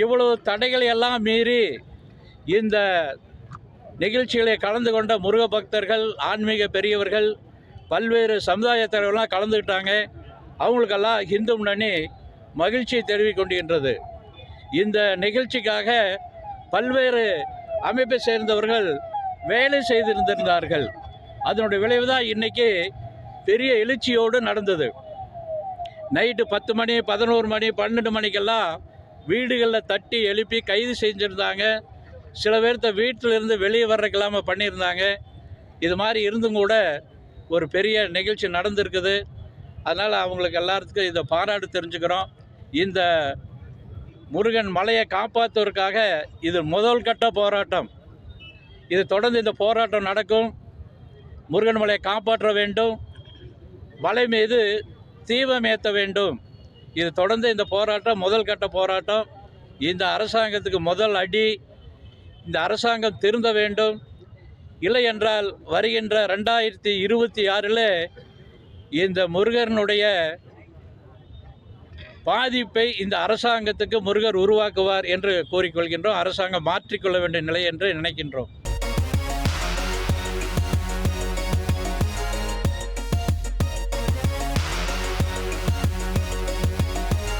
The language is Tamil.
இவ்வளவு தடைகளை எல்லாம் மீறி இந்த நிகழ்ச்சிகளை கலந்து கொண்ட முருக பக்தர்கள் ஆன்மீக பெரியவர்கள் பல்வேறு சமுதாய தலைவர்கள்லாம் கலந்துக்கிட்டாங்க. அவங்களுக்கெல்லாம் இந்து முன்னணி மகிழ்ச்சியை தெரிவிக்கொண்டிருக்கின்றது இந்த நிகழ்ச்சிக்காக பல்வேறு அமைப்பை சேர்ந்தவர்கள் வேலை செய்திருந்திருந்தார்கள். அதனுடைய விளைவு தான் இன்றைக்கி பெரிய எழுச்சியோடு நடந்தது. நைட்டு பத்து மணி பதினோரு மணி பன்னெண்டு மணிக்கெல்லாம் வீடுகளில் தட்டி எழுப்பி கைது செஞ்சுருந்தாங்க. சில பேர்த்த வீட்டில் இருந்து வெளியே வர்றதுக்கெல்லாமல் பண்ணியிருந்தாங்க. இது மாதிரி இருந்தும் கூட ஒரு பெரிய நிகழ்ச்சி நடந்திருக்குது. அதனால் அவங்களுக்கு எல்லாத்துக்கும் இதை பாராட்டு தெரிஞ்சுக்கிறோம். இந்த முருகன் மலையை காப்பாற்றுவதற்காக இது முதல் கட்ட போராட்டம். இது தொடர்ந்து இந்த போராட்டம் நடக்கும். முருகன் மலையை காப்பாற்ற வேண்டும். மலை மீது தீபம் ஏற்ற வேண்டும். இது தொடர்ந்து இந்த போராட்டம் முதல் கட்ட போராட்டம். இந்த அரசாங்கத்துக்கு முதல் அடி. இந்த அரசாங்கம் திருந்த வேண்டும். இல்லை என்றால் வருகின்ற ரெண்டாயிரத்தி இருபத்தி ஆறில் இந்த முருகனுடைய பாதிப்பை இந்த அரசாங்கத்துக்கு முருகர் உருவாக்குவார் என்று கூறிக்கொள்கின்றோம். அரசாங்கம் மாற்றிக்கொள்ள வேண்டிய நிலை என்று நினைக்கின்றோம்.